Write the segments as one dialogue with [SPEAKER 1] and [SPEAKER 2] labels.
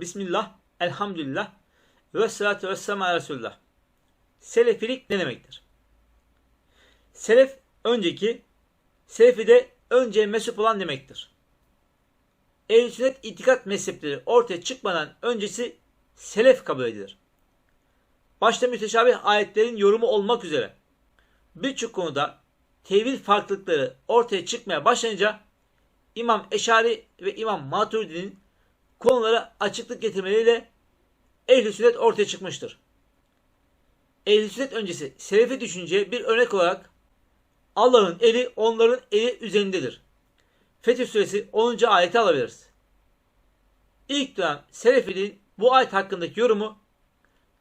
[SPEAKER 1] Bismillah, elhamdülillah ve salatu ve Resulullah. Selefilik ne demektir? Selef önceki, selefi de önce mensup olan demektir. Ehl-i sünnet itikat mezhepleri ortaya çıkmadan öncesi selef kabul edilir. Başta müteşabih ayetlerin yorumu olmak üzere birçok konuda tevil farklılıkları ortaya çıkmaya başlayınca İmam Eşari ve İmam Maturidi'nin konulara açıklık getirmeleriyle ehl sünnet ortaya çıkmıştır. ehl sünnet öncesi selefi düşünceye bir örnek olarak Allah'ın eli onların eli üzerindedir. Fetih Suresi 10. ayeti alabiliriz. İlk dönem selefinin bu ayet hakkındaki yorumu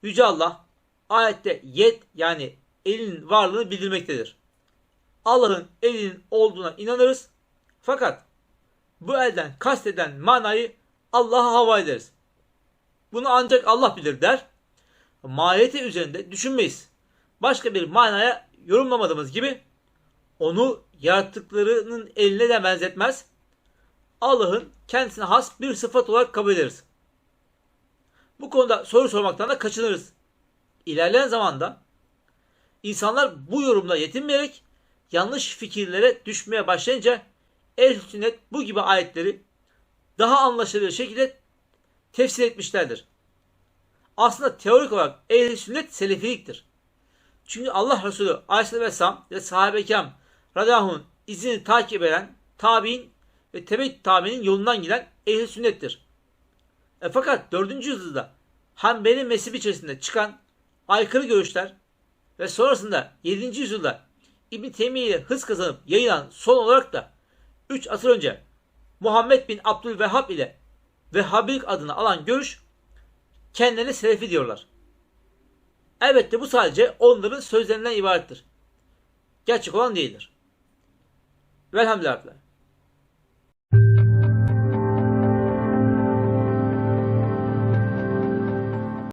[SPEAKER 1] Yüce Allah ayette yet yani elinin varlığını bildirmektedir. Allah'ın elinin olduğuna inanırız. Fakat bu elden kasteden manayı Allah'a havale ederiz. Bunu ancak Allah bilir der. Mahiyeti üzerinde düşünmeyiz. Başka bir manaya yorumlamadığımız gibi onu yarattıklarının eline de benzetmez. Allah'ın kendisine has bir sıfat olarak kabul ederiz. Bu konuda soru sormaktan da kaçınırız. İlerleyen zamanda insanlar bu yorumla yetinmeyerek yanlış fikirlere düşmeye başlayınca ehl sünnet bu gibi ayetleri daha anlaşılır şekilde tefsir etmişlerdir. Aslında teorik olarak ehl sünnet selefiliktir. Çünkü Allah Resulü Aleyhisselam ve sahabe-i kiram radıyallahu izini takip eden tabi'in ve tebe tabi'nin yolundan giden ehl sünnettir. E fakat 4. yüzyılda Hanbeli mezhebi içerisinde çıkan aykırı görüşler ve sonrasında 7. yüzyılda İbn Teymiye hız kazanıp yayılan son olarak da 3 asır önce Muhammed bin Abdülvehhab ile Vehhabilik adını alan görüş kendilerine selefi diyorlar. Elbette bu sadece onların sözlerinden ibarettir. Gerçek olan değildir. Velhamdülillah.